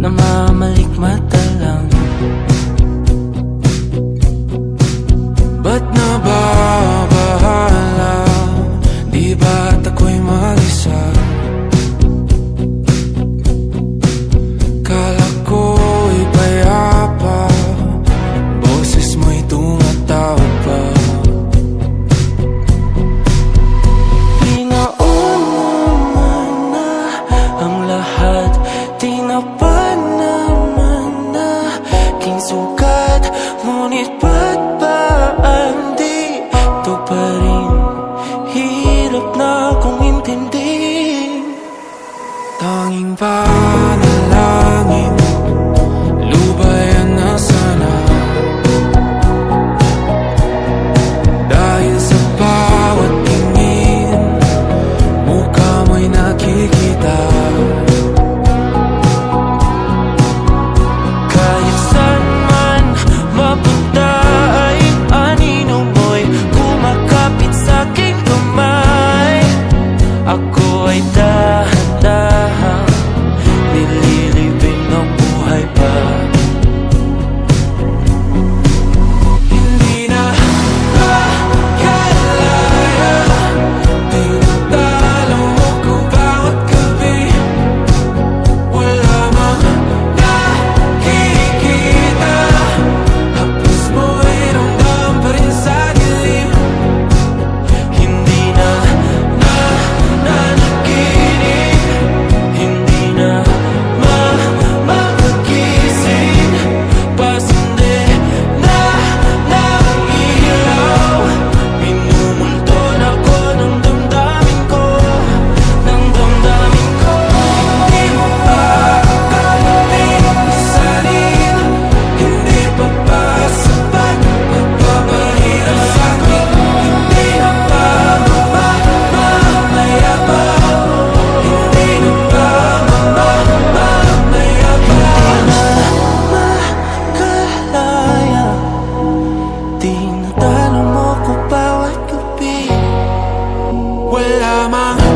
Namamalikmata lang ang sugat Ngunit ba't ba hindi? Ito pa rin Hirap na kong intindi. Tanging ba my